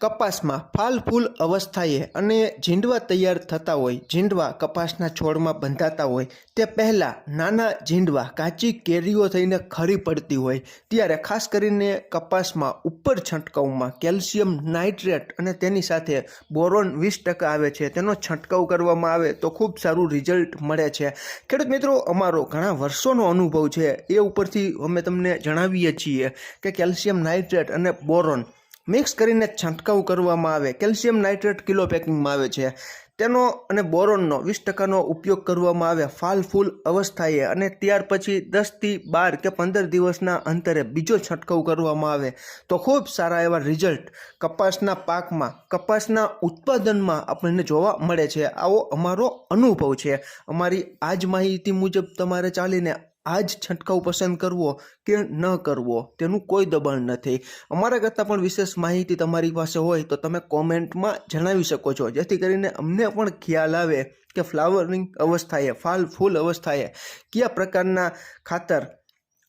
કપાસમાં ફાલ ફૂલ અવસ્થાએ અને ઝીંડવા તૈયાર થતા હોય, ઝીંડવા કપાસના છોડમાં બંધાતા હોય, તે પહેલાં નાના ઝીંડવા કાચી કેરીઓ થઈને ખરી પડતી હોય, ત્યારે ખાસ કરીને કપાસમાં ઉપર છંટકાવમાં કેલ્શિયમ નાઇટ્રેટ અને તેની સાથે બોરોન વીસ ટકા આવે છે. તેનો છંટકાવ કરવામાં આવે તો ખૂબ સારું રિઝલ્ટ મળે છે. ખેડૂત મિત્રો, અમારો ઘણા વર્ષોનો અનુભવ છે. એ ઉપરથી અમે તમને જણાવીએ છીએ કે કેલ્શિયમ નાઇટ્રેટ અને બોરોન મિક્સ કરીને છંટકાવ કરવામાં આવે. કેલ્શિયમ નાઇટ્રેટ કિલો પેકિંગમાં આવે છે. તેનો અને બોરોનનો વીસ ટકાનો ઉપયોગ કરવામાં આવે ફાલ ફૂલ અવસ્થાએ અને ત્યાર પછી દસથી બાર કે પંદર દિવસના અંતરે બીજો છંટકાવ કરવામાં આવે. તો ખૂબ સારા એવા રિઝલ્ટ કપાસના પાકમાં, કપાસના ઉત્પાદનમાં આપણને જોવા મળે છે. આવો અમારો અનુભવ છે. અમારી આ જ માહિતી મુજબ તમારે ચાલીને આ જ છંટકાવ પસંદ કરવો કે ન કરવો, તેનું કોઈ દબાણ નથી. અમારા કરતાં પણ વિશેષ માહિતી તમારી પાસે હોય તો તમે કોમેન્ટમાં જણાવી શકો છો, જેથી કરીને અમને પણ ખ્યાલ આવે કે ફ્લાવરિંગ અવસ્થાએ, ફાલ, ફૂલ અવસ્થાએ કયા પ્રકારના ખાતર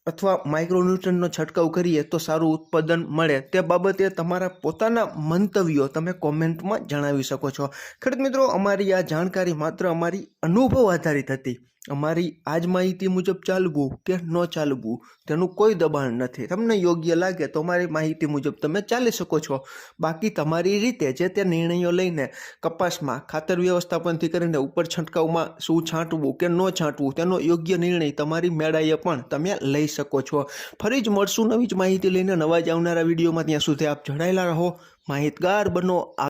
અથવા માઇક્રોન્યુટ્રનનો છંટકાવ કરીએ તો સારું ઉત્પાદન મળે. તે બાબતે તમારા પોતાના મંતવ્યો તમે કોમેન્ટમાં જણાવી શકો છો. ખેડૂત મિત્રો, અમારી આ જાણકારી માત્ર અમારી અનુભવ આધારિત હતી. અમારી આજ માહિતી મુજબ ચાલવું કે ન ચાલવું, તેનું કોઈ દબાણ નથી. તમને યોગ્ય લાગે તો અમારી માહિતી મુજબ તમે ચાલી શકો છો. બાકી તમારી રીતે જે તે નિર્ણયો લઈને કપાસમાં ખાતર વ્યવસ્થાપનથી કરીને ઉપર છંટકાવમાં શું છાંટવું કે ન છાંટવું, તેનો યોગ્ય નિર્ણય તમારી મેળાએ પણ તમે લઈ શકો છો. ફરી જ મળશું નવી જ માહિતી લઈને નવા જ આવનારા વિડીયોમાં. ત્યાં સુધી આપ જોડાયેલા રહો. માહિતગાર બનો